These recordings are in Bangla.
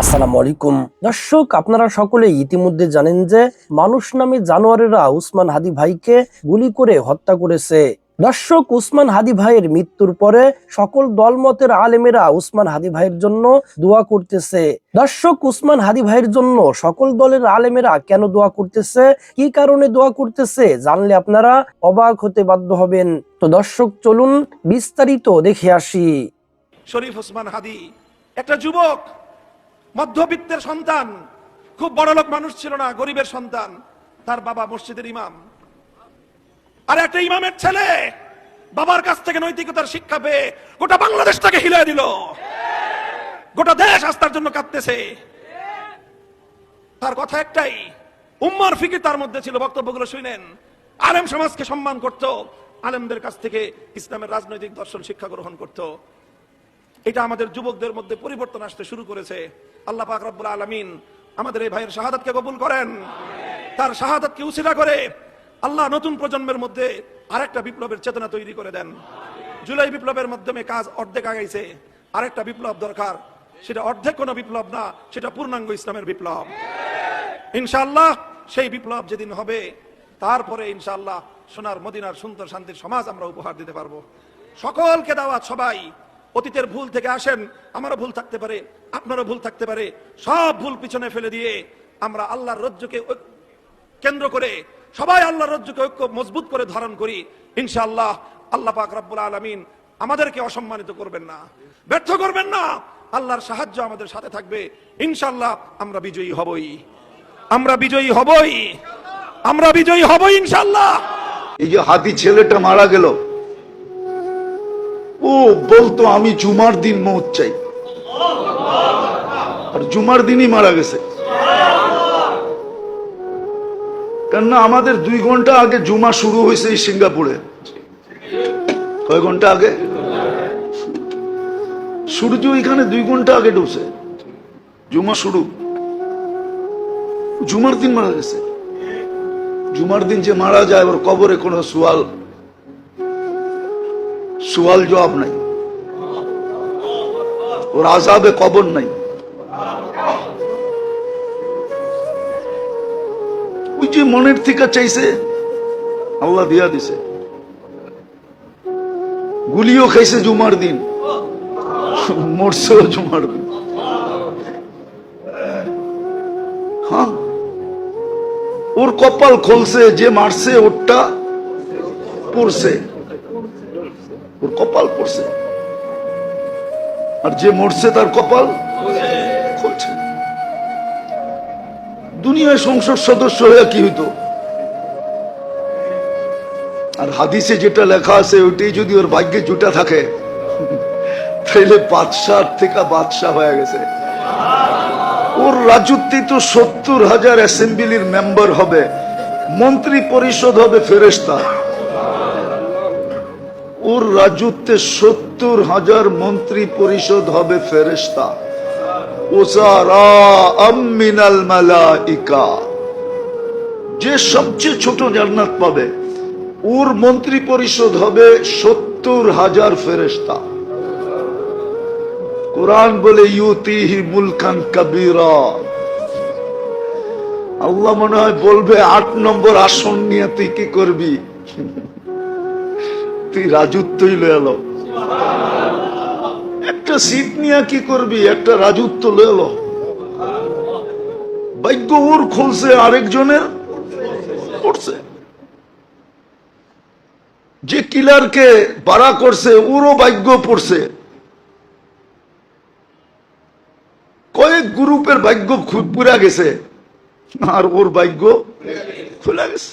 আসসালামু আলাইকুম। দর্শক, আপনারা সকলে ইতিমধ্যে জানেন যে মানুষ নামে জানোয়ারেরা উসমান হাদি ভাইকে গুলি করে হত্যা করেছে। দর্শক, উসমান হাদি ভাইয়ের মৃত্যুর পরে সকল দলমতের আলেমেরা উসমান হাদি ভাইয়ের জন্য দোয়া করতেছে। দর্শক, উসমান হাদি ভাইয়ের জন্য সকল দলের আলেমেরা কেন দোয়া করতেছে? কি কারণে দোয়া করতেছে? জানলে আপনারা অবাক হতে বাধ্য হবেন। তো দর্শক, চলুন বিস্তারিত দেখে আসি। শরীফ ওসমান হাদি, একটা যুবক মধ্যবিত্তের সন্তান। খুব বড় লোক মানুষ ছিল না, গরিবের সন্তান, তার বাবা মসজিদের ইমাম। আর একটা ইমামের ছেলে বাবার কাছ থেকে নৈতিকতার শিক্ষা পেয়ে গোটা বাংলাদেশটাকে হিলে দিল। গোটা দেশ আস্থার জন্য কাঁদতেছে। তার কথা একটাই, উম্মার ফিকির তার মধ্যে ছিল, বক্তব্যগুলো শুনেন। আলেম সমাজকে সম্মান করত, আলেমদের কাছ থেকে ইসলামের রাজনৈতিক দর্শন, শিক্ষা গ্রহণ করত। এটা আমাদের যুবকদের মধ্যে পরিবর্তন আসতে শুরু করেছে। আল্লাহ পাক রব্বুল আলামিন আমাদের এই ভাইয়ের শাহাদাতকে কবুল করেন। তার শাহাদাতকে উসিলা করে আল্লাহ নতুন প্রজন্মের মধ্যে আরেকটা বিপ্লবের চেতনা তৈরি করে দেন। জুলাই বিপ্লবের মাধ্যমে কাজ অর্ধেক আগাইছে। আরেকটা বিপ্লব দরকার। সেটা অর্ধেক কোনো বিপ্লব না, সেটা পূর্ণাঙ্গ ইসলামের বিপ্লব। ইনশাআল্লাহ সেই বিপ্লব যেদিন হবে, তারপরে ইনশাআল্লাহ সোনার মদিনার সুন্দর শান্তির সমাজ আমরা উপহার দিতে পারব। সকলকে দাওয়াত সবাই অতীতের ভুল থেকে আসেন, আমারও ভুল থাকতে পারে, আপনারও ভুল থাকতে পারে, সব ভুল পিছনে ফেলে দিয়ে আমরা আল্লাহর রজ্জুকে কেন্দ্র করে সবাই আল্লাহর রজ্জুকে ঐক্য মজবুত করে ধারণ করি। ইনশাআল্লাহ আল্লাহ পাক রব্বুল আলামিন আমাদেরকে অসম্মানিত করবেন না, ব্যর্থ করবেন না, আল্লাহর সাহায্য আমাদের সাথে থাকবে। ইনশাআল্লাহ আমরা বিজয়ী হবই, আমরা বিজয়ী হবই, আমরা বিজয়ী হবই ইনশাআল্লাহ। এই যে হাতি ছেলেটা মারা গেল ও, বলতো আমি জুমার দিন মৌত চাই। আর জুমার দিনই মারা গেছে। কেননা আমাদের দুই ঘণ্টা আগে জুমা শুরু হয়েছে এই সিঙ্গাপুরে। কয় ঘণ্টা আগে? সূর্য এখানে দুই ঘণ্টা আগে ঢুকছে জুমা শুরু। জুমার দিন মারা গেছে। জুমার দিন যে মারা যায়, ওর কবরে কোনো সুয়াল সুয়াল জবাব নাই। ওর আজাবে কবর নাই। ওই যে মনের থেকে চাইছে, আল্লাহ দিয়া দিছে। গুলিও খাইছে জুমার দিন, মরছেও জুমার দিন। হ্যাঁ? ওর কপাল খুলছে, যে মারছে, ওরটা পড়ছে। ওর কপাল পড়ছে। আর যে মরছে তার কপাল খুলছে। দুনিয়ায় সংসদ সদস্য হয়ে কি হইতো? আর হাদিসে যেটা লেখা আছে ওইটাই যদি ওর ভাগ্যে জুটা থাকে, তাইলে বাদশাহ থেকে বাদশাহ হয়ে গেছে। ওর রাজত্বে তো সত্তর হাজার অ্যাসেম্বলির মেম্বার হবে, মন্ত্রী পরিষদ হবে ফেরেস্তা ওর রাজত্বে সত্তর হাজার মন্ত্রী পরিষদ হবে ফেরেস্তা যে সবচেয়ে ছোট জান্নাত পাবে, ওর মন্ত্রী পরিষদ হবে সত্তর হাজার ফেরেস্তা কোরআন বলে, ইউতিহি মুলকান কবিরা। আল্লাহ মনে হয় বলবে, আট নম্বর আসন নিয়ে তুই কি করবি? তুই রাজত্বই লয়ালো একটা সিট নিয়ে কি করবি? একটা রাজত্ব লয়ালো ভাগ্য ওর খুলছে, আরেকজনের পড়ছে যে কিলারকে বাড়া করছে, ওরও ভাগ্য পড়ছে। কয়েক গ্রুপের ভাগ্য পুরা গেছে, আর ওর ভাগ্য খুলে গেছে।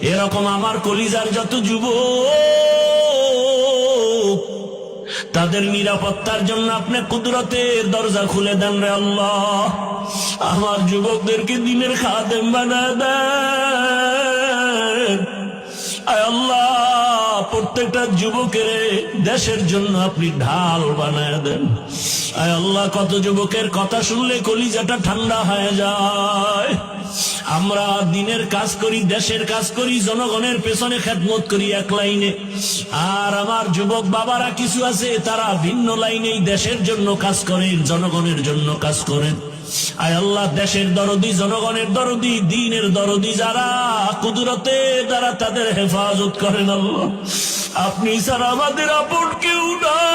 এরকম আমার কলিজার যত যুব তাদের নিরাপত্তার জন্য আপনি কুদরতের দরজা খুলে দেন রে আল্লাহ। আমার যুবকদেরকে দিনের খাদেম বানায় দেন। আল্লাহ, প্রত্যেকটা যুবকের দেশের জন্য আপনি ঢাল বানায় দেন। আয় আল্লাহ, কত যুবকের কথা শুনলে কলিজাটা ঠান্ডা হয়ে যায়। আমরা দিনের কাজ করি, দেশের কাজ করি, জনগণের পেছনে খেদমত করি এক লাইনে। আর আমার যুবক বাবারা কিছু আছে, তারা ভিন্ন লাইনেই দেশের জন্য কাজ করেন জনগণের জন্য কাজ করেন আয় আল্লাহ, দেশের দরদি, জনগণের দরদি, দিনের দরদি যারা কুদরতে যারা তাদের হেফাজত করেন আল্লাহ। আপনি স্যার আমাদের আপন কেউ নাই।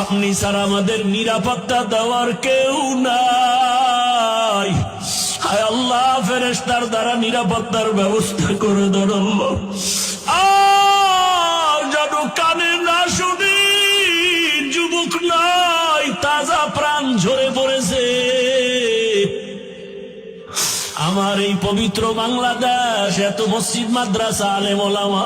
আপনি স্যার আমাদের নিরাপত্তা দেওয়ার কেউ নাই। হায় আল্লাহ ফেরেস্তার দ্বারা নিরাপত্তার ব্যবস্থা করে আল্লাহ। যেন কানে না যুবক নাই, তাজা প্রাণ ঝরে পড়েছে। আমার এই পবিত্র বাংলাদেশ, এত মসজিদ, মাদ্রাসা আলেম ওলামা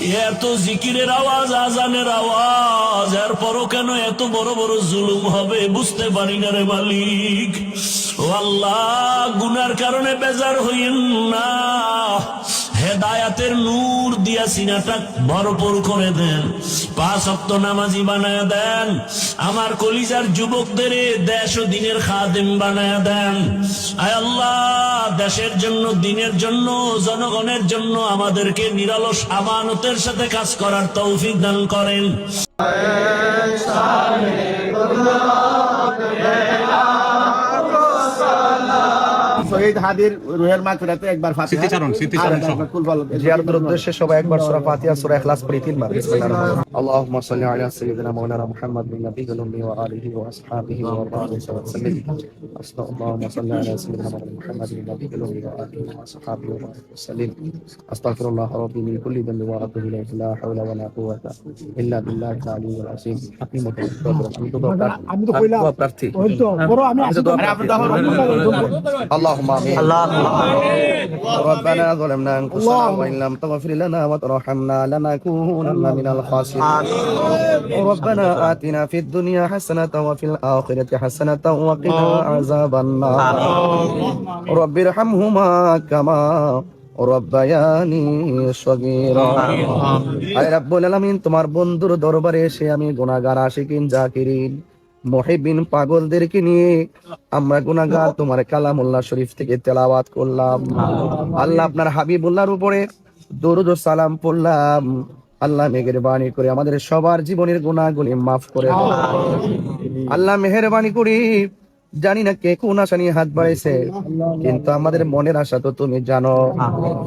এত জিকিরের আওয়াজ, আজানের আওয়াজ, এরপরও কেন এত বড় বড় জুলুম হবে বুঝতে পারি না রে মালিক। আল্লাহ, গুনার কারণে বেজার হইন না। হেদায়াতের নূর দিয়া সিনাটা ভরপুর করে দেন। পাঁচ অক্ত নামাজি বানায় দেন। আমার কলিজার যুবকদের দেশ ও দিনের খাদেম বানায় দেন। আয় আল্লাহ, দেশের জন্য, দিনের জন্য, জনগণের জন্য আমাদেরকে নিরালস আমানতের সাথে কাজ করার তৌফিক দান করেন। সেই হাদির রুহের মাগফিরাতে একবার ফাতিহা স্মৃতিচারণ স্মৃতিচারণ সহ জিয়ারতের উদ্দেশ্যে সবাই একবার সূরা ফাতিহা সূরা ইখলাস পড়ি তিনবার اللهم صل على سيدنا مولانا محمد النبي الأمي وآله وأصحابه وبارك وسلم اللهم صل على سيدنا مولانا محمد النبي الأمي وآله وأصحابه وبارك وسلم أستغفر الله ربي من كل ذنب وأتوب إليه لا حول ولا قوة إلا بالله العلي العظيم حكيم আমি তো কইলাম আমি তো প্রার্থী আমি তো দোয়া প্রার্থী اللهم اللهم آمين ربنا ظلمنا أنفسنا وإن لم تغفر لنا وترحمنا لنكونن من الخاسرين ربنا آتنا في الدنيا حسنة وفي الآخرة حسنة وقنا عذاب النار رب ارحمهما كما রব্বায়ানি সগীরা আয় রাব্বুল আলামিন তোমার বন্ধুর দরবারে এসে আমি গুনাহগার আশিকিন জাকিরিন মহিবিন পাগলদেরকে নিয়ে আমরা গুনাহগার তোমার কালামুল্লাহ শরীফ থেকে তেলাওয়াত করলাম। আল্লাহ আপনার হাবিবুল্লাহর উপরে দরুদ সালাম পড়লাম। আল্লাহ মেহেরবানি করে আমাদের সবার জীবনের গুনাহগুলি মাফ করে আল্লাহ মেহেরবানি করি জানি না কে কোন আশা নিয়ে হাত বাড়াইছে কিন্তু আমাদের মনের আশা তো তুমি জানো।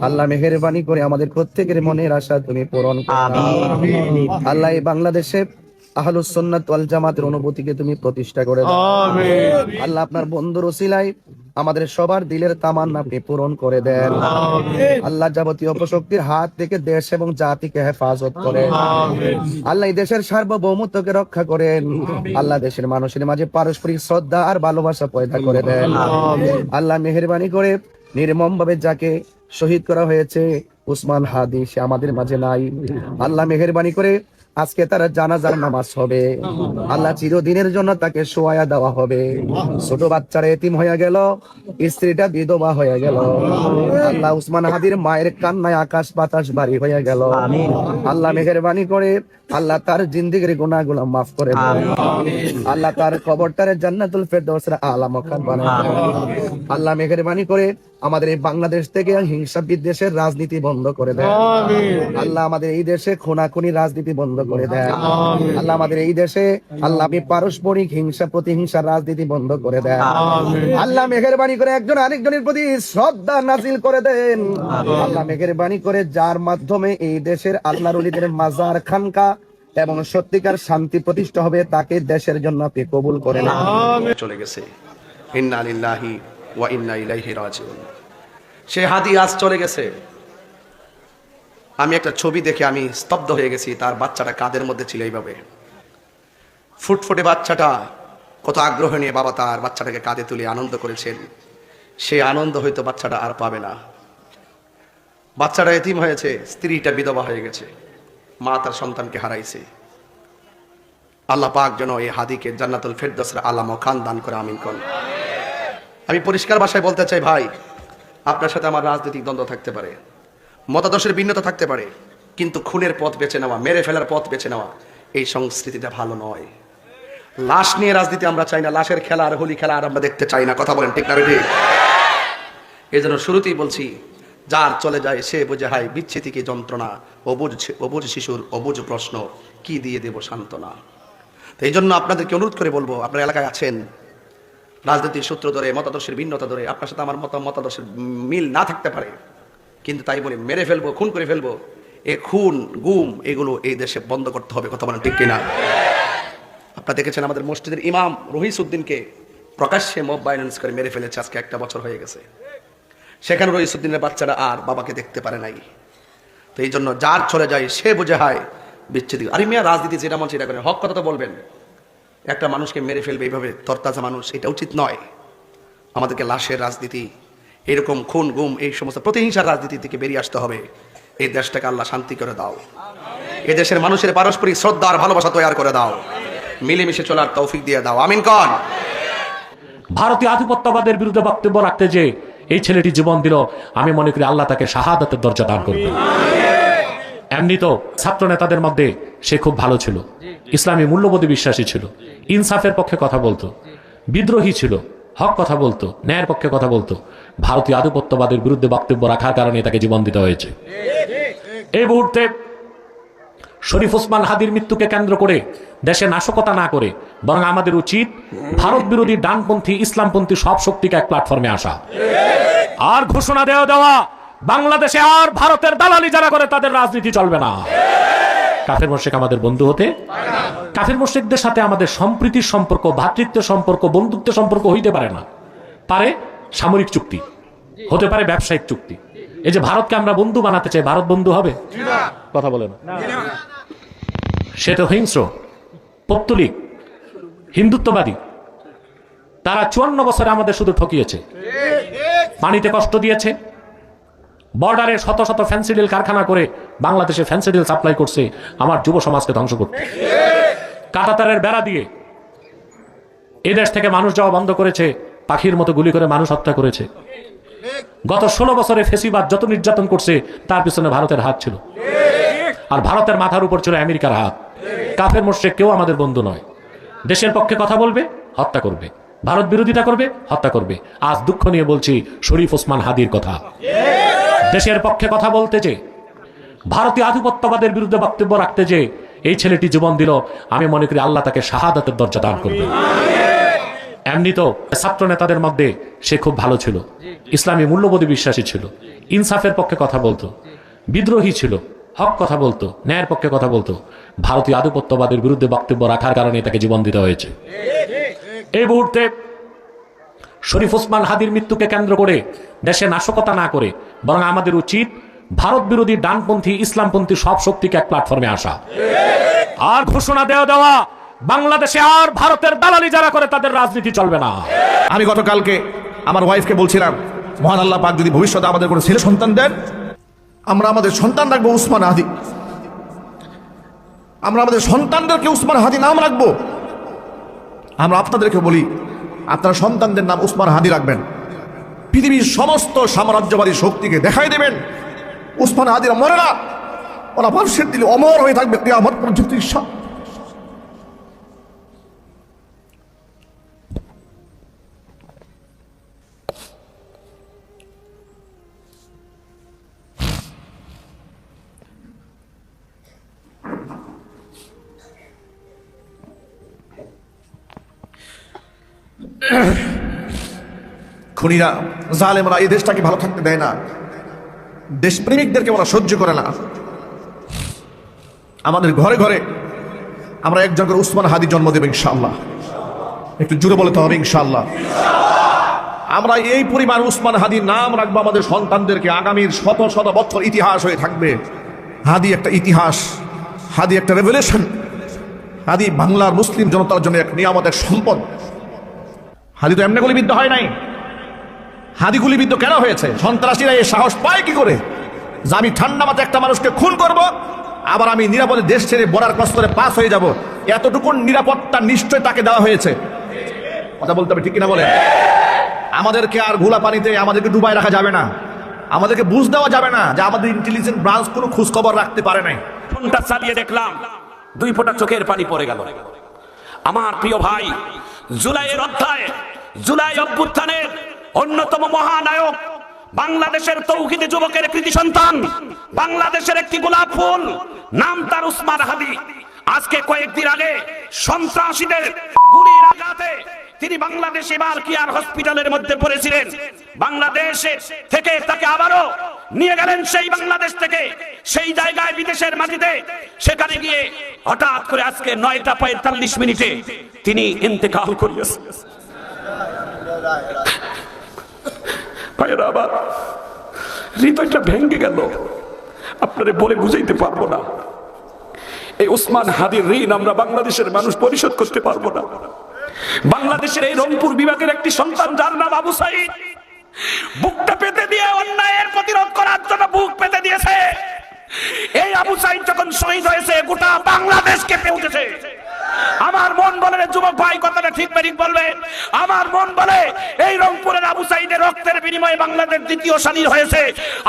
আল্লাহ মেহেরবানি করে আমাদের প্রত্যেকের মনের আশা তুমি পূরণ করো। আল্লাহ এই বাংলাদেশে আহলুস সুন্নাত ওয়াল জামাতের অনুভূতিকে তুমি প্রতিষ্ঠা করে দাও। আল্লাহ আপনার বন্ধুর ওসিলায় আমাদের সবার দিলের তামান্না আপনি পূরণ করে দেন। আল্লাহ যাবতীয় অপশক্তির হাত থেকে দেশ এবং জাতিকে হেফাজত করেন। আল্লাহ এই দেশের সার্বভৌমত্বকে রক্ষা করেন। আল্লাহ দেশের মানুষের মাঝে পারস্পরিক শ্রদ্ধা আর ভালোবাসা পয়দা করে দেন। আল্লাহ মেহেরবানি করে নির্মম ভাবে যাকে শহীদ করা হয়েছে উসমান হাদি সে আমাদের মাঝে নাই। আল্লাহ মেহেরবানি করে আজকে তার জানাজার নামাজ হবে। আল্লাহ চিরদিনের জন্য তাকে সোয়া দেওয়া হবে। ছোট বাচ্চারা এতিম হয়ে গেল স্ত্রীটা বিধবা হয়ে গেল। আল্লাহ উসমান হাদির মায়ের কান্নায় আকাশ বাতাস বাড়ি হয়ে গেল। আল্লাহ মেহরবানি করে আল্লাহ তার জিন্দিগির গুনাহগুলো মাফ করে আল্লাহ তার কবরটারে জান্নাতুল ফেরদৌসের আলা মকান বানায়। আল্লাহ মেহেরবানি করে আমাদের এই বাংলাদেশ থেকে হিংসা বিদ্বেষের রাজনীতি বন্ধ করে দেন। আল্লাহ আমাদের এই দেশে খুনাখুনি রাজনীতি বন্ধ করে দেন। আল্লাহ আমাদের এই দেশে আল্লাহ আপনি পারস্পরিক হিংসা প্রতিহিংসা রাজনীতি বন্ধ করে দেয় আল্লাহ মেহেরবানি করে একজন আরেকজনের প্রতি শ্রদ্ধা নাজিল করে দেন। আল্লাহ মেহেরবানি করে যার মাধ্যমে এই দেশের আল্লাহর উলিদের মাজার খানকা এবং সত্যিকার শান্তি প্রতিষ্ঠা হবে তাকে দেশের জন্য আপনি কবুল করেন চলে গেছে। সে হাদি আজ চলে গেছে। আমি একটা ছবি দেখে আমি স্তব্ধ হয়ে গেছি, তার বাচ্চাটা কাদের মধ্যে ছিল এইভাবে। ফুটফুটে বাচ্চাটা কত আগ্রহ নিয়ে বাবা তার বাচ্চাটাকে কাঁধে তুলে আনন্দ করেছেন। সেই আনন্দ হয়তো বাচ্চাটা আর পাবে না। বাচ্চাটা এতিম হয়েছে, স্ত্রীটা বিধবা হয়ে গেছে। মা তার সন্তানকে হারাইছে। আল্লাহ পাক যেন এই হাদিকে জান্নাতুল ফেরদৌসের আলাম খান দান করে, আমিন করুন। আমি পরিষ্কার ভাষায় বলতে চাই, ভাই, আপনার সাথে আমার রাজনৈতিক দ্বন্দ্ব থাকতে পারে, মতাদর্শের ভিন্নতা থাকতে পারে, কিন্তু খুনের পথ বেছে নেওয়া, মেরে ফেলার পথ বেছে নেওয়া, এই সংস্কৃতিটা ভালো নয়। লাশ নিয়ে রাজনীতি আমরা চাই না, লাশের খেলা আর হোলি খেলা আর আমরা দেখতে চাই না, কথা বলেন ঠিক না এই জন্য শুরুতেই বলছি যার চলে যায় সে বোঝে হাই বিচ্ছেদি কি যন্ত্রণা? অবুজ অবুজ শিশুর অবুজ প্রশ্ন, কি দিয়ে দেব সান্ত্বনা? তো এই জন্য আপনাদেরকে অনুরোধ করে বলব, আপনার এলাকায় আছেন, রাজনীতির সূত্র ধরে, মতাদর্শের ভিন্নতা ধরে, আপনার সাথে আমার মত মতাদর্শের মিল না থাকতে পারে, কিন্তু তাই বলে মেরে ফেলব, খুন করে ফেলব, এ খুন, গুম, এগুলো এই দেশে বন্ধ করতে হবে, কথা বলেন ঠিক কিনা? আপনারা দেখেছেন আমাদের মসজিদের ইমাম রহিস উদ্দিনকে প্রকাশ্যে মব ভাইলেন্স করে মেরে ফেলেছে, আজকে একটা বছর হয়ে গেছে। সেখানে রহিস উদ্দিনের বাচ্চারা আর বাবাকে দেখতে পারে নাই। তো এই জন্য যার চলে যায়, সে বুঝে হয় বিচ্ছেদি আরে মিয়া রাজনীতি যেটা মন সেটা করে হক কথা তো বলবেন, একটা মানুষকে মেরে ফেলবে এইভাবে তরতাজা মানুষ, এটা উচিত নয়। আমাদেরকে লাশের রাজনীতি, এরকম খুন, গুম, এই সমস্ত প্রতিহিংসার রাজনীতি থেকে বেরিয়ে আসতে হবে। এই দেশটাকে আল্লাহ শান্তি করে দাও। এই দেশের মানুষের পারস্পরিক শ্রদ্ধা আর ভালোবাসা তৈরি করে দাও। মিলেমিশে চলার তৌফিক দিয়ে দাও। আমিন কন। ভারতীয় আধিপত্যবাদের বিরুদ্ধে বক্তব্য রাখতে যে এই ছেলেটি জীবন দিল, আমি মনে করি আল্লাহ তাকে শাহাদাতের দরজা দান করবে। এমনি তো ছাত্র নেতাদের মধ্যে সে খুব ভালো ছিল। ইসলামী মূল্যবোধে বিশ্বাসী ছিল। ইনসাফের পক্ষে কথা বলতো। বিদ্রোহী ছিল। হক কথা বলতো। ন্যায়ের পক্ষে কথা বলতো। ভারতীয় আধিপত্যবাদের বিরুদ্ধে বক্তব্য রাখার কারণে তাকে জীবন দিতে হয়েছে। এই মুহূর্তে শরীফ ওসমান হাদির মৃত্যুকে কেন্দ্র করে দেশে নাশকতা না করে বরং আমাদের উচিত ভারত বিরোধী ডানপন্থী ইসলামপন্থী সব শক্তিকে এক প্ল্যাটফর্মে আসা। আর ঘোষণা দেওয়া দেওয়া বাংলাদেশে আর ভারতের দালালি যারা করে তাদের রাজনীতি চলবে না। কাফের মোশেক আমাদের বন্ধু হতে কাফের মোশেকদের সাথে আমাদের সম্প্রীতির সম্পর্ক ভ্রাতৃত্বের সম্পর্ক বন্ধুত্বের সম্পর্ক হইতে পারে না। পারে সামরিক চুক্তি হতে পারে ব্যবসায়িক চুক্তি। এই যে ভারতকে আমরা বন্ধু বানাতে চাই ভারত বন্ধু হবে? কথা বলে না। সে তো হিংস্র, পত্তলিক, হিন্দুত্ববাদী। তারা চুয়ান্ন বছরে আমাদের শুধু ঠকিয়েছে। পানিতে কষ্ট দিয়েছে। বর্ডারে শত শত ফ্যান্সিডিল কারখানা করে বাংলাদেশে ফ্যান্সিডিল সাপ্লাই করছে আমার যুব সমাজকে ধ্বংস করতে। কাটাতারের বেড়া দিয়ে এদেশ থেকে মানুষ যাওয়া বন্ধ করেছে, পাখির মতো গুলি করে মানুষ হত্যা করেছে। গত ষোলো বছরে ফেসিবাদ যত নির্যাতন করছে, তার পিছনে ভারতের হাত ছিল। আর ভারতের মাথার উপর ছিল আমেরিকার হাত। কাফের মোর্শেক কেউ আমাদের বন্ধু নয়। দেশের পক্ষে কথা বলবে, হত্যা করবে। ভারত বিরোধিতা করবে, হত্যা করবে। আজ দুঃখ নিয়ে বলছি শরীফ ওসমান হাদির কথা। দেশের পক্ষে কথা বলতে যে, ভারতীয় আধিপত্যবাদের বিরুদ্ধে বক্তব্য রাখতে যে, এই ছেলেটি জীবন দিল, আমি মনে করি আল্লাহ তাকে শাহাদাতের দরজা দান করবে। এমনি তো ছাত্র নেতাদের মধ্যে সে খুব ভালো ছিল। ইসলামী মূল্যবোধে বিশ্বাসী ছিল। ইনসাফের পক্ষে কথা বলতো। বিদ্রোহী ছিল। হক কথা বলতো, ন্যায়ের পক্ষে কথা বলতো। ভারতীয় আধিপত্যবাদের বিরুদ্ধে বক্তব্য রাখার কারণে তাকে জীবন দিতে হয়েছে। এই মুহূর্তে শরীফ ওসমান হাদির মৃত্যুকে কেন্দ্র করে দেশে নাশকতা না করে বরং আমাদের উচিত ভারত বিরোধী ডানপন্থী, ইসলামপন্থী সব শক্তিকে এক প্ল্যাটফর্মে আসা। আর ঘোষণা দেওয়া দেওয়া বাংলাদেশে আর ভারতের দালালি যারা করে তাদের রাজনীতি চলবে না। আমি গতকালকে আমার ওয়াইফকে বলছিলাম, মহান আল্লাহ পাক যদি ভবিষ্যতে আমাদের কোনো ছেলে সন্তান দেন আমরা আমাদের সন্তান রাখব উসমান হাদি। আমরা আমাদের সন্তানদেরকে উসমান হাদি নাম রাখব। আমরা আপনাদেরকে বলি, আপনার সন্তানদের নাম উসমান হাদি রাখবেন। পৃথিবীর সমস্ত সাম্রাজ্যবাদী শক্তিকে দেখাই দেবেন। উসমান হাদিরা মরে না। ওরা মানুষের দিলে অমর হয়ে থাকবে। কেয়ামত পর্যন্ত ঈশ্বর খুনিরা, জালেমরা এই দেশটাকে ভালো থাকতে দেয় না। দেশপ্রেমিকদেরকে ওরা সহ্য করে না। আমাদের ঘরে ঘরে আমরা একজন করে উসমান হাদি জন্ম দেব ইনশাল্লাহ একটু জুড়ে বলতে হবে ইনশাল্লাহ আমরা এই পরিমাণ উসমান হাদির নাম রাখব আমাদের সন্তানদেরকে। আগামীর শত শত বছর ইতিহাস হয়ে থাকবে। হাদি একটা ইতিহাস, হাদি একটা রেভলিউশন হাদি বাংলার মুসলিম জনতার জন্য এক নিয়ামত এক সম্পদ। হাদি তো এমনি গুলিবিদ্ধ হয় নাই। হাদি গুলিবিদ্ধ কেন হয়েছে? সন্ত্রাসীরা এই সাহস পায় কি করে? যে আমি ঠান্ডা মাথায় একটা মানুষকে খুন করব, আবার আমি নিরাপদে দেশ ছেড়ে বর্ডার ক্রস করে পাস হয়ে যাব। এতটুকু নিরাপত্তা নিশ্চয় তাকে দেওয়া হয়েছে। কথা বলতে হবে ঠিক কিনা বলে আমাদেরকে আর ঘোলা পানিতে আমাদেরকে ডুবাই রাখা যাবে না। আমাদেরকে বুঝ দেওয়া যাবে না যে আমাদের ইন্টেলিজেন্ট ব্রাঞ্চ কোনো খোঁজ খবর রাখতে পারে নাই। ফোনটা চালিয়ে দেখলাম, দুই ফোঁটা চোখের পানি পড়ে গেল। আমার প্রিয় ভাই, জুলাইয়ের অধ্যায়, জুলাই অভ্যুত্থানের অন্যতম মহানায়ক, বাংলাদেশের তৌহিদে যুবকের কৃতি সন্তান, বাংলাদেশের একটি গোলাপ ফুল, নাম তার উসমান হাদি। আজকে কয়েকদিন আগে সন্ত্রাসীদের গুলির আঘাতে তিনি বাংলাদেশ এবার হসপিটালের মধ্যে পড়েছিলেন? বাংলাদেশে থেকে তাকে আবারও নিয়ে গেলেন সেই বাংলাদেশ থেকে, সেই জায়গায় বিদেশের মাটিতে। সেখানে গিয়ে হঠাৎ করে আজকে নয়টা পঁয়তাল্লিশ মিনিটে তিনি ইন্তেকাল করিয়েছেন। ভাইয়েরা আবার হৃদয়টা ভেঙে গেল। আপনারে বলে বুঝাইতে পারব না। এই ওসমান হাদির ঋণ আমরা বাংলাদেশের মানুষ পরিশোধ করতে পারব না। বাংলাদেশের এই রংপুর বিভাগের একটি সন্তান, যার নাম আবু সাইদ। বুকটা পেতে দিয়ে অন্যায়ের প্রতিরোধ করার জন্য বুক পেতে দিয়েছে। এই আবু সাইদ যখন শহীদ হয়েছে, গোটা বাংলাদেশকে পেউতেছে আমার মন বলে যুবক ভাই, কথাটা ঠিক ঠিক বলবে। আমার মন বলে এই রংপুরের আবু সাইদের রক্তের বিনিময়ে বাংলাদেশ দ্বিতীয় স্বাধীন হয়েছে।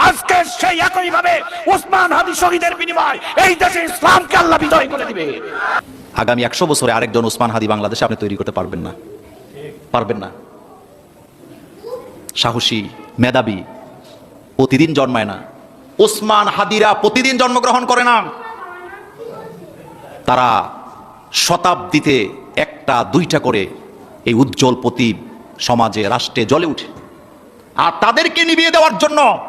আজকে সেই একই ভাবে ওসমান হাদি শহীদের বিনিময় এই দেশে ইসলামকে আল্লাহ বিজয় করে দিবে। আগামী একশো বছরে আরেকজন ওসমান হাদি বাংলাদেশে আপনি তৈরি করতে পারবেন না। পারবেন না। সাহসী, মেধাবী, প্রতিদিন জন্মায় না। ওসমান হাদিরা প্রতিদিন জন্মগ্রহণ করে না। তারা শতাব্দীতে একটা, দুইটা করে এই উজ্জ্বল প্রতীপ সমাজে, রাষ্ট্রে জ্বলে উঠে। আর তাদেরকে নিবিয়ে দেওয়ার জন্য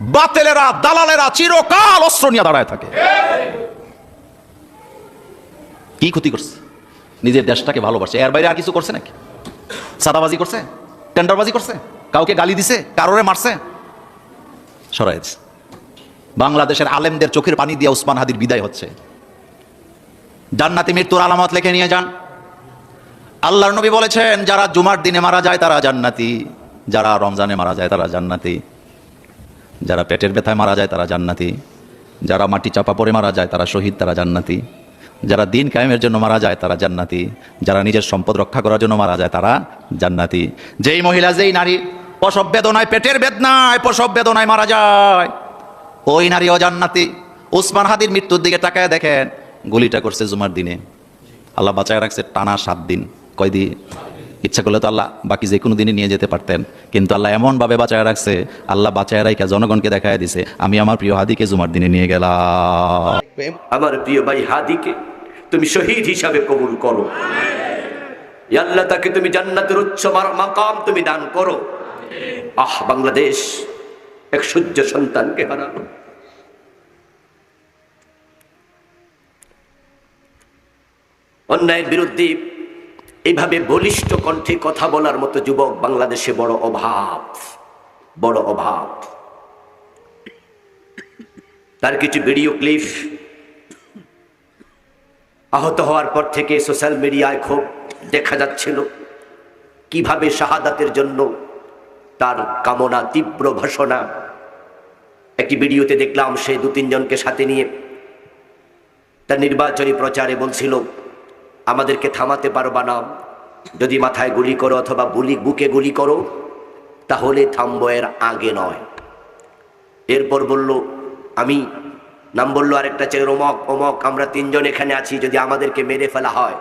বাতেলেরা, দালালেরা চিরকাল অস্ত্র নিয়ে দাঁড়ায় থাকে। কি ক্ষতি করছে? নিজের দেশটাকে ভালোবাসে। এর বাইরে আর কিছু করছে নাকি? সাদাবাজি করছে? টেন্ডারবাজি করছে? কাউকে গালি দিছে? কারোরে মারছে? সরাই দিছে। বাংলাদেশের আলেমদের চোখের পানি দিয়ে উসমান হাদির বিদায় হচ্ছে। জান্নাতি মৃত্যুর আলামত লিখে নিয়ে যান। আল্লাহর নবী বলেছেন, যারা জুমার দিনে মারা যায় তারা জান্নাতি, যারা রমজানে মারা যায় তারা জান্নাতি, যারা পেটের ব্যথায় মারা যায় তারা জান্নাতি, যারা মাটি চাপা পড়ে মারা যায় তারা শহীদ তারা জান্নাতি, যারা দিন কায়েমের জন্য মারা যায় তারা জান্নাতি, যারা নিজের সম্পদ রক্ষা করার জন্য মারা যায় তারা জান্নাতি। যেই মহিলা, যেই নারী প্রসব বেদনায়, পেটের বেদনায় প্রসব বেদনায় মারা যায়, ওই নারীও জান্নাতি। উসমান হাদির মৃত্যুর দিকে তাকায় দেখেন গুলিটা করছে জুমার দিনে। আল্লাহ বাঁচায় রাখছে টানা সাত দিন। কয়দি ইচ্ছা করলে তো আল্লাহ বাকি যে কোনো দিনই নিয়ে যেতে পারতেন। কিন্তু আল্লাহ এমনভাবে বাঁচায় রাখছে, আল্লাহ বাঁচায় রাখা জনগণকে দেখায় দিছে, আমি আমার প্রিয় হাদিকে জুমার দিনে নিয়ে গেলাম। আমার প্রিয় ভাই হাদিকে তুমি শহীদ হিসাবে কবুল করো। আল্লাহ, তাকে তুমি জান্নাতের উচ্চ মাকাম তুমি দান করো। আহ, বাংলাদেশ, এক সূর্য সন্তানকে হারানো অন্যায়ের বিরুদ্ধে এইভাবে বলিষ্ঠ কণ্ঠে কথা বলার মতো যুবক বাংলাদেশে বড় অভাব বড় অভাব। তার কিছু ভিডিও ক্লিপ আহত হওয়ার পর থেকে সোশ্যাল মিডিয়ায় খুব দেখা যাচ্ছিল কীভাবে শাহাদাতের জন্য তার কামনা, তীব্র ঘোষণা একটি ভিডিওতে দেখলাম সে দু তিনজনকে সাথে নিয়ে তার নির্বাচনী প্রচারে বলছিল আমাদেরকে থামাতে পারবা না। যদি মাথায় গুলি করো অথবা গুলি বুকে গুলি করো, তাহলে থামবো এর আগে নয়। এরপর বলল, আমি নাম বলল আরেকটা ছেলে অমক অমক আমরা তিনজন এখানে আছি, যদি আমাদেরকে মেরে ফেলা হয়,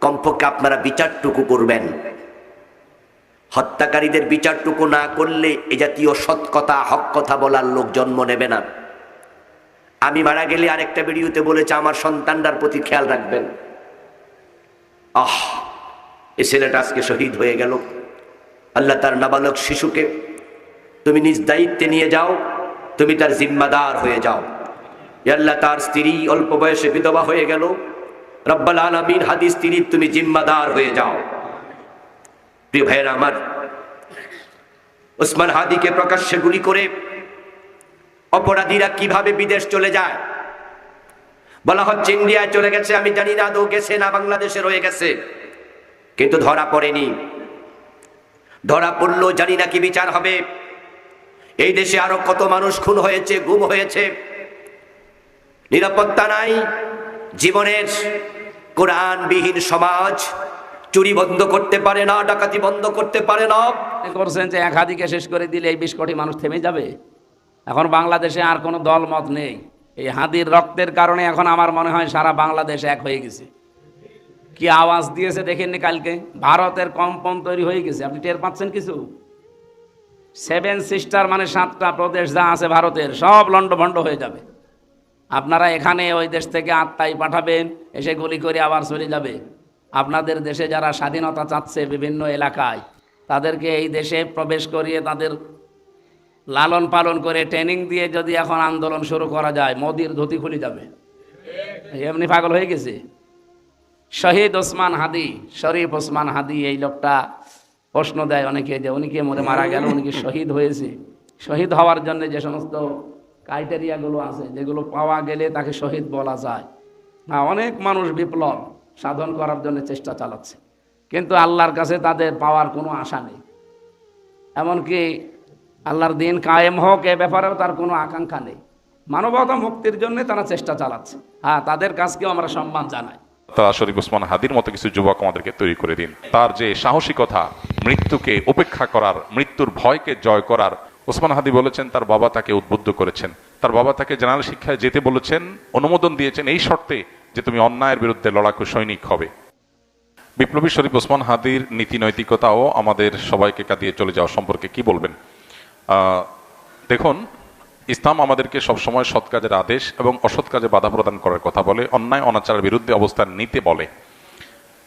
কমপক্ষে আপনারা বিচারটুকু করবেন। হত্যাকারীদের বিচারটুকু না করলে এ জাতীয় সৎ কথা, হক কথা বলার লোক জন্ম নেবে না। আমি মারা গেলে আরেকটা ভিডিওতে বলেছে, আমার সন্তানটার প্রতি খেয়াল রাখবেন। আহ, এ ছেলেটা আজকে শহীদ হয়ে গেল। আল্লাহ তার নাবালক শিশুকে, তুমি নিজ দায়িত্বে নিয়ে যাও, তুমি তার জিম্মাদার হয়ে যাও। আল্লাহ তার স্ত্রী অল্প বয়সে বিধবা হয়ে গেল। রব্বাল আলমিন হাদিস স্ত্রীর তুমি জিম্মাদার হয়ে যাও। প্রিয় ভাইয়েরা আমার, ওসমান হাদিকে প্রকাশ্যে গুলি করে অপরাধীরা কীভাবে বিদেশ চলে যায় বলা হচ্ছে ইন্ডিয়ায় চলে গেছে, আমি জানি না আদৌ গেছে না, বাংলাদেশে রয়ে গেছে। কিন্তু ধরা পড়েনি। ধরা পড়ল, জানি না কি বিচার হবে। এই দেশে আরও কত মানুষ খুন হয়েছে, গুম হয়েছে। নিরাপত্তা নাই, জীবনের কোরআন বিহীন সমাজ চুরি বন্ধ করতে পারে না, ডাকাতি বন্ধ করতে পারে না। করছেন যে এক হাদিকে শেষ করে দিলে এই বিশ কোটি মানুষ থেমে যাবে? এখন বাংলাদেশে আর কোনো দল মত নেই। এই হাদির রক্তের কারণে এখন আমার মনে হয় সারা বাংলাদেশ এক হয়ে গেছে। কি আওয়াজ দিয়েছে দেখেননি কালকে? ভারতের কম্পন তৈরি হয়ে গেছে। আপনি টের পাচ্ছেন কিছু? সেভেন সিস্টার মানে সাতটা প্রদেশ যা আছে ভারতের, সব লন্ডভন্ড হয়ে যাবে। আপনারা এখানে ওই দেশ থেকে আত্মাই পাঠাবেন, এসে গুলি করে আবার চলে যাবে। আপনাদের দেশে যারা স্বাধীনতা চাচ্ছে বিভিন্ন এলাকায়, তাদেরকে এই দেশে প্রবেশ করিয়ে তাদের লালন পালন করে ট্রেনিং দিয়ে যদি এখন আন্দোলন শুরু করা যায়, মোদির ধুতি খুলে যাবে। এমনি পাগল হয়ে গেছে। শহীদ ওসমান হাদি, শরীফ ওসমান হাদি এই লোকটা প্রশ্ন দেয় অনেকে যে উনি কে মরে মারা গেল, উনি কি শহীদ হয়েছে? শহীদ হওয়ার জন্য যে সমস্ত ক্রাইটেরিয়াগুলো আছে, যেগুলো পাওয়া গেলে তাকে শহীদ বলা যায়। হ্যাঁ অনেক মানুষ বিপ্লব সাধন করার জন্য চেষ্টা চালাচ্ছে। কিন্তু আল্লাহর কাছে তাদের পাওয়ার কোনো আশা নেই। এমনকি আল্লাহর দিন কায়েম হোক, এ ব্যাপারেও তার কোনো আকাঙ্ক্ষা নেই। মানবতা মুক্তির জন্য তারা চেষ্টা চালাচ্ছে। হ্যাঁ তাদের কাজকেও আমরা সম্মান জানাই। তা শরীফ ওসমান হাদির মতো কিছু যুবক আমাদেরকে তৈরি করে দিন। তার যে সাহসিকতা, মৃত্যুকে উপেক্ষা করার, মৃত্যুর ভয়কে জয় করার ওসমান হাদি বলেছেন, তার বাবা তাকে উদ্বুদ্ধ করেছেন। তার বাবা তাকে জেনারেল শিক্ষায় যেতে বলেছেন, অনুমোদন দিয়েছেন এই শর্তে যে তুমি অন্যায়ের বিরুদ্ধে লড়াকু সৈনিক হবে। বিপ্লবী শরীফ ওসমান হাদির নীতি নৈতিকতাও আমাদের সবাইকে কাঁদিয়ে চলে যাওয়া সম্পর্কে কি বলবেন? দেখুন, ইসলাম আমাদেরকে সবসময় সৎ কাজের আদেশ এবং অসৎ কাজে বাধা প্রদান করার কথা বলে, অন্যায়, অনাচারের বিরুদ্ধে অবস্থান নিতে বলে।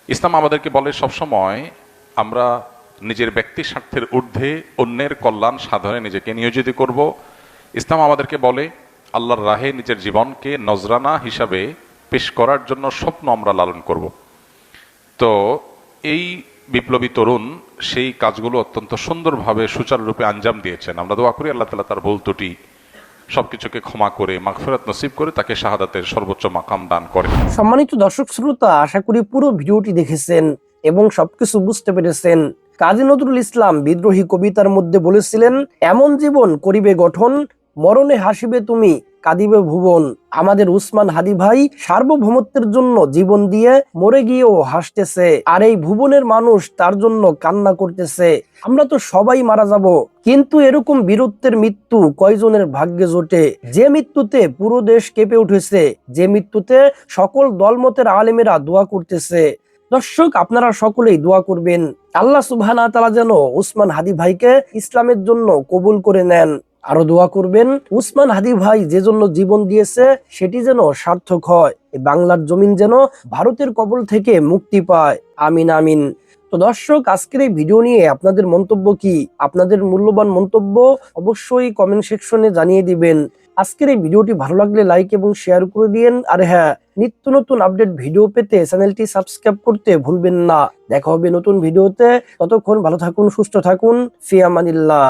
ইসলাম আমাদেরকে বলে, সবসময় আমরা নিজের ব্যক্তি স্বার্থের ঊর্ধ্বে অন্যের কল্যাণ সাধনে নিজেকে নিয়োজিত করব। ইসলাম আমাদেরকে বলে, আল্লাহর রাহে নিজের জীবনকে নজরানা হিসাবে পেশ করার জন্য স্বপ্ন আমরা লালন করব। তো, এই বিপ্লবী তরুণ সেই কাজগুলো অত্যন্ত সুন্দরভাবে সুচারুরূপে আঞ্জাম দিয়েছেন। আমরা দোয়া করি আল্লাহ তালা তার ভুল ত্রুটি সবকিছুকে ক্ষমা করে, মাগফিরাত নসিব করে তাকে শাহাদাতের সর্বোচ্চ মাকাম দান করে। সম্মানিত দর্শক শ্রোতা, আশা করি পুরো ভিডিওটি দেখেছেন এবং সবকিছু বুঝতে পেরেছেন। কাজী নজরুল ইসলাম বিদ্রোহী কবিতার মধ্যে বলেছিলেন, এমন জীবন করিবে গঠন, মরণে হাসিবে তুমি কাঁদিবে ভুবন, আমাদের উসমান হাদি ভাই সার্বভৌমত্বের জন্য জীবন দিয়ে মরে গিয়েও হাসতেছে। আর এই ভুবনের মানুষ তার জন্য কান্না করতেছে। আমরা তো সবাই মারা যাব, কিন্তু এরকম বীরত্বের মৃত্যু কয়জনের ভাগ্যে জোটে? যে মৃত্যুতে পুরো দেশ কেঁপে উঠেছে, যে মৃত্যুতে সকল দলমতের আলেমেরা দোয়া করতেছে। দর্শক, আপনারা সকলেই দোয়া করবেন। আল্লাহ তাআলা যেন উসমান হাদি ভাইকে ইসলামের জন্য কবুল করে নেন। আরও দোয়া করবেন। উসমান হাদি ভাই যে জন্য জীবন দিয়েছে, সেটি যেন সার্থক হয়। বাংলার জমিন যেন ভারতের কবল থেকে মুক্তি পায়। আমিন আমিন। তো দর্শক, আজকের এই ভিডিও নিয়ে আপনাদের মন্তব্য কি? আপনাদের মূল্যবান মন্তব্য অবশ্যই কমেন্ট সেকশনে জানিয়ে দিবেন। আজকের এই ভিডিওটি ভালো লাগলে লাইক এবং শেয়ার করে দিন আর হ্যাঁ নিত্য নতুন আপডেট ভিডিও পেতে চ্যানেলটি সাবস্ক্রাইব করতে ভুলবেন না। দেখা হবে নতুন ভিডিওতে। ততক্ষণ ভালো থাকুন, সুস্থ থাকুন। ফিয়ামানিল্লাহ